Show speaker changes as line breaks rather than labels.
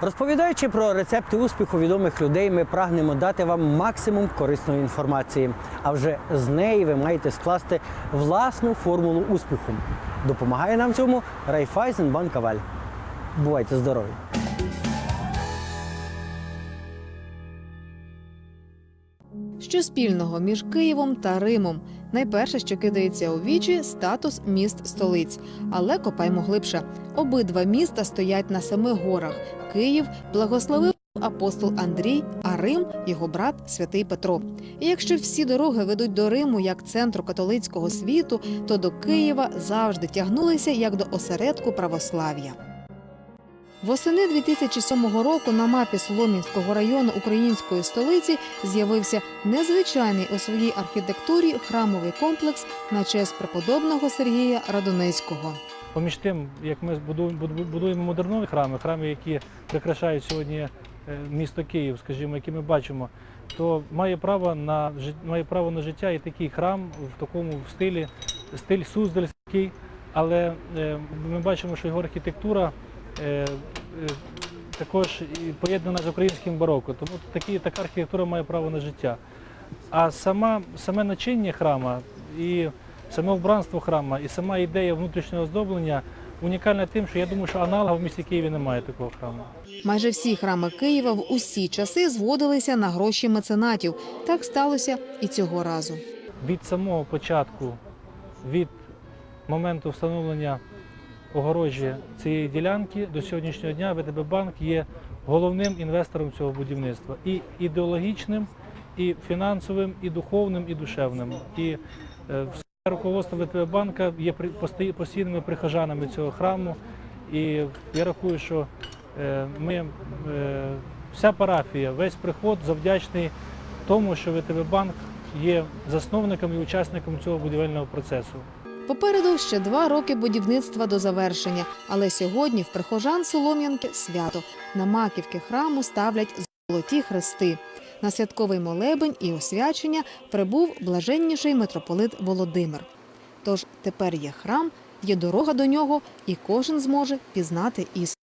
Розповідаючи про рецепти успіху відомих людей, ми прагнемо дати вам максимум корисної інформації. А вже з неї ви маєте скласти власну формулу успіху. Допомагає нам в цьому Райфайзенбанк Аваль. Бувайте здорові!
Що спільного між Києвом та Римом? Найперше, що кидається у вічі, статус міст столиць. Але копаймо глибше. Обидва міста стоять на семи горах. Київ благословив апостол Андрій, а Рим його брат святий Петро. І якщо всі дороги ведуть до Риму як центру католицького світу, то до Києва завжди тягнулися як до осередку православ'я. Восени 2007 року на мапі Солом'янського району української столиці з'явився незвичайний у своїй архітектурі храмовий комплекс на честь преподобного Сергія Радонецького.
Поміж тим, як ми будуємо модернові храми, храми, які прикрашають сьогодні е, місто Київ, скажімо, які ми бачимо, то має право на має право на життя і такий храм в такому стилі, стиль суздальський, але е, ми бачимо, що його архітектура е, також поєднана з українським бароко. Тому такі, така архітектура має право на життя. А сама, саме начиння храма і саме вбранство храма, і сама ідея внутрішнього оздоблення унікальна тим, що я думаю, що аналога в місті Києві немає такого храму.
Майже всі храми Києва в усі часи зводилися на гроші меценатів. Так сталося і цього разу.
Від самого початку, від моменту встановлення огорожі цієї ділянки до сьогоднішнього дня ВТБ банк є головним інвестором цього будівництва і ідеологічним, і фінансовим, і духовним, і душевним. І е, все руководство ВТБ банка є постійними прихожанами цього храму. І я рахую, що е, ми, е, вся парафія, весь приход завдячний тому, що ВТБ банк є засновником і учасником цього будівельного процесу.
Попереду ще два роки будівництва до завершення, але сьогодні в прихожан Солом'янки свято. На маківки храму ставлять золоті хрести. На святковий молебень і освячення прибув блаженніший митрополит Володимир. Тож тепер є храм, є дорога до нього, і кожен зможе пізнати істину.